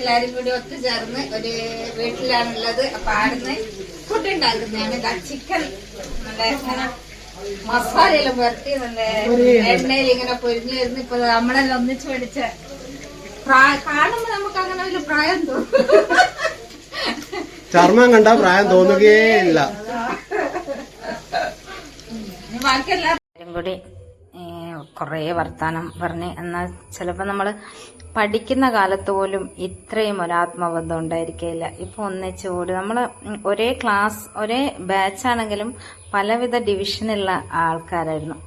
എല്ലാരും കൂടി ഒത്തുചേർന്ന് ഒരു വീട്ടിലാണുള്ളത്. അപ്പൊ ആടുന്ന് ഫുഡ് ഉണ്ടാക്കുന്നതാണ് ചിക്കൻ മസാലയെല്ലാം പുരട്ടി നല്ല എണ്ണയിൽ ഇങ്ങനെ പൊരിഞ്ഞു വരുന്നു. ഇപ്പൊ നമ്മളെല്ലാം ഒന്നിച്ച് പഠിച്ച കാണുമ്പോ നമുക്ക് അങ്ങനെ ഒരു പ്രായം തോന്നും. ചർമ്മം കണ്ട പ്രായം തോന്നുകയേ ഇല്ല. കൂടി കുറേ വർത്താനം പറഞ്ഞ്. എന്നാൽ ചിലപ്പോൾ നമ്മൾ പഠിക്കുന്ന കാലത്ത് പോലും ഇത്രയും ഒരു ആത്മബന്ധം ഉണ്ടായിരിക്കില്ല ഇപ്പോൾ ഒന്നിച്ച് കൂടി നമ്മൾ ഒരേ ക്ലാസ് ഒരേ ബാച്ചാണെങ്കിലും പലവിധ ഡിവിഷനുള്ള ആൾക്കാരായിരുന്നു.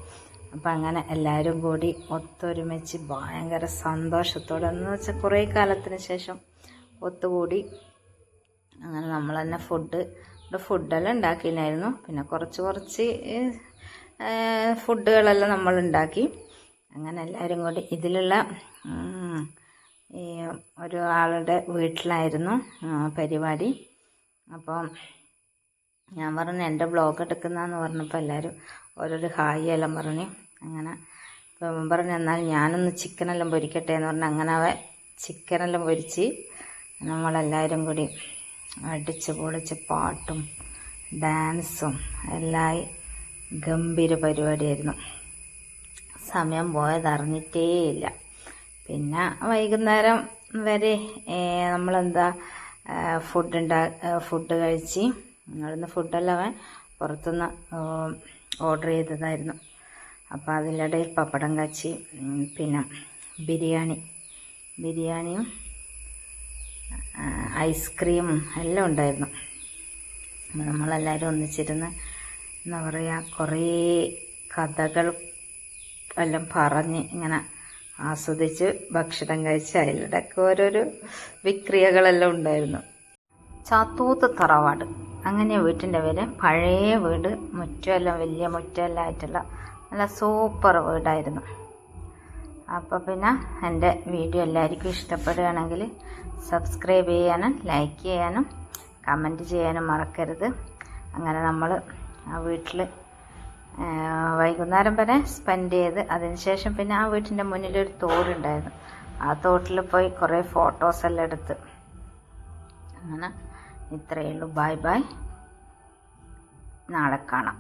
അപ്പം അങ്ങനെ എല്ലാവരും കൂടി ഒത്തൊരുമിച്ച് ഭയങ്കര സന്തോഷത്തോടെ എന്ന് വെച്ചാൽ കുറേ കാലത്തിന് ശേഷം ഒത്തുകൂടി. അങ്ങനെ നമ്മൾ തന്നെ ഫുഡ് ഫുഡെല്ലാം ഉണ്ടാക്കിയില്ലായിരുന്നു. പിന്നെ കുറച്ച് കുറച്ച് ഫുഡുകളെല്ലാം നമ്മൾ ഉണ്ടാക്കി അങ്ങനെ എല്ലാവരും കൂടി ഇതിലുള്ള ഈ ആളുടെ വീട്ടിലായിരുന്നു പരിപാടി. അപ്പം ഞാൻ പറഞ്ഞു എന്റെ ബ്ലോഗ് എടുക്കുന്നതെന്ന് പറഞ്ഞപ്പോൾ എല്ലാവരും ഓരോരു ഹായ് എല്ലാം പറഞ്ഞു. അങ്ങനെ ഇപ്പം പറഞ്ഞു എന്നാൽ ഞാനൊന്ന് ചിക്കനെല്ലാം പൊരിക്കട്ടെ എന്ന് പറഞ്ഞു അങ്ങനെ അവ ചിക്കനെല്ലാം പൊരിച്ച് നമ്മളെല്ലാവരും കൂടി അടിച്ച് പൊളിച്ച് പാട്ടും ഡാൻസും എല്ലായി ഗംഭീര പരിപാടിയായിരുന്നു. സമയം പോയതറിഞ്ഞിട്ടേയില്ല. പിന്നെ വൈകുന്നേരം വരെ നമ്മളെന്താ ഫുഡ് ഉണ്ടാ ഫുഡ് കഴിച്ച് നിങ്ങളിന്ന് ഫുഡെല്ലാം അവൻ പുറത്തുനിന്ന് ഓർഡർ ചെയ്തതായിരുന്നു. അപ്പോൾ അതിനിടയിൽ പപ്പടം കാച്ചി പിന്നെ ബിരിയാണി. ബിരിയാണിയും ഐസ്ക്രീമും എല്ലാം ഉണ്ടായിരുന്നു. നമ്മളെല്ലാവരും ഒന്നിച്ചിരുന്ന് എന്താ പറയുക കുറേ കഥകൾ എല്ലാം പറഞ്ഞ് ഇങ്ങനെ ആസ്വദിച്ച് ഭക്ഷണം കഴിച്ച് അതിലിടയ്ക്ക് ഓരോരോ വിക്രിയകളെല്ലാം ഉണ്ടായിരുന്നു. ചാത്തൂത്ത് തറവാട്. അങ്ങനെ വീട്ടിന്റെ പേര് പഴയ വീട് മുറ്റമെല്ലാം വലിയ മുറ്റമെല്ലാം ആയിട്ടുള്ള നല്ല സൂപ്പർ വീടായിരുന്നു. അപ്പോൾ പിന്നെ എന്റെ വീഡിയോ എല്ലാവർക്കും ഇഷ്ടപ്പെടുകയാണെങ്കിൽ സബ്സ്ക്രൈബ് ചെയ്യാനും ലൈക്ക് ചെയ്യാനും കമന്റ് ചെയ്യാനും മറക്കരുത്. അങ്ങനെ നമ്മൾ ആ വീട്ടിൽ വൈകുന്നേരം വരെ സ്പെൻഡ് ചെയ്ത് അതിനുശേഷം പിന്നെ ആ വീട്ടിന്റെ മുന്നിലൊരു തോടുണ്ടായിരുന്നു. ആ തോട്ടിൽ പോയി കുറേ ഫോട്ടോസ് ഫോട്ടോസെല്ലാം എടുത്ത്. അങ്ങനെ ഇത്രയേ ഉള്ളൂ. ബൈ ബൈ നാളെ കാണാം.